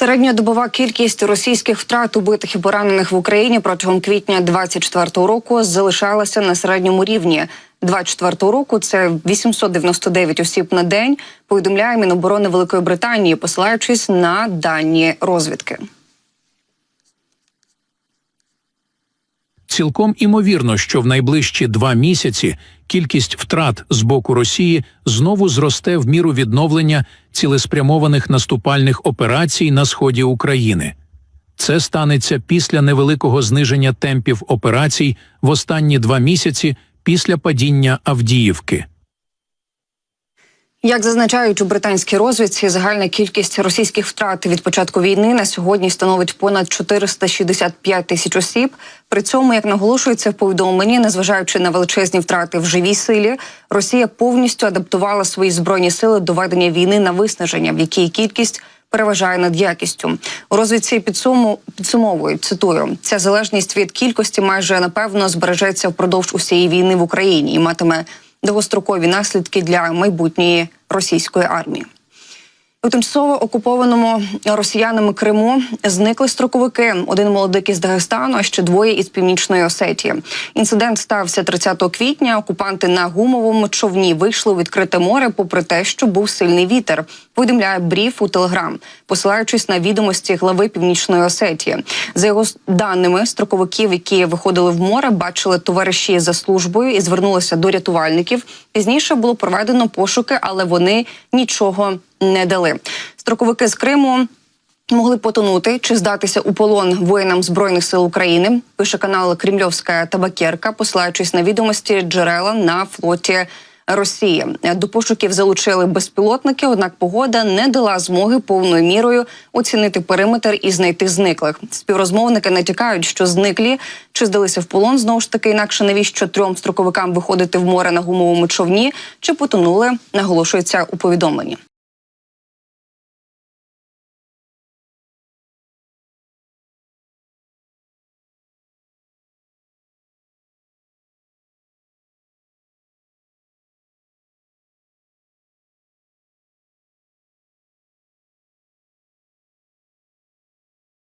Середньодобова кількість російських втрат убитих і поранених в Україні протягом квітня 24-го року залишалася на середньому рівні. 24-го року це 899 осіб на день. Повідомляє Міноборони Великої Британії, посилаючись на дані розвідки. Цілком імовірно, що в найближчі два місяці кількість втрат з боку Росії знову зросте в міру відновлення цілеспрямованих наступальних операцій на сході України. Це станеться після невеликого зниження темпів операцій в останні два місяці після падіння Авдіївки. Як зазначають у британській розвідці, загальна кількість російських втрат від початку війни на сьогодні становить понад 465 тисяч осіб. При цьому, як наголошується в повідомленні, незважаючи на величезні втрати в живій силі, Росія повністю адаптувала свої збройні сили до ведення війни на виснаження, в якій кількість переважає над якістю. У розвідці підсуму підсумовують цитую: ця залежність від кількості майже напевно збережеться впродовж усієї війни в Україні і матиме довгострокові наслідки для майбутньої російської армії. У тимчасово окупованому росіянами Криму зникли строковики. Один молодик із Дагестану, а ще двоє із північної Осетії. Інцидент стався 30 квітня. Окупанти на гумовому човні вийшли у відкрите море, попри те, що був сильний вітер. Повідомляє бріф у Телеграм, посилаючись на відомості глави Північної Осетії. За його даними, строковиків, які виходили в море, бачили товариші за службою і звернулися до рятувальників. Пізніше було проведено пошуки, але вони нічого не дали. Строковики з Криму. Могли потонути чи здатися у полон воїнам збройних сил України. Пише канал Кремльовська табакерка, посилаючись на відомості джерела на флоті Росії. До пошуків залучили безпілотники однак погода не дала змоги повною мірою оцінити периметр і знайти зниклих. Співрозмовники натякають, що зниклі чи здалися в полон знову ж таки, інакше навіщо трьом строковикам виходити в море на гумовому човні, чи потонули, наголошується у повідомленні.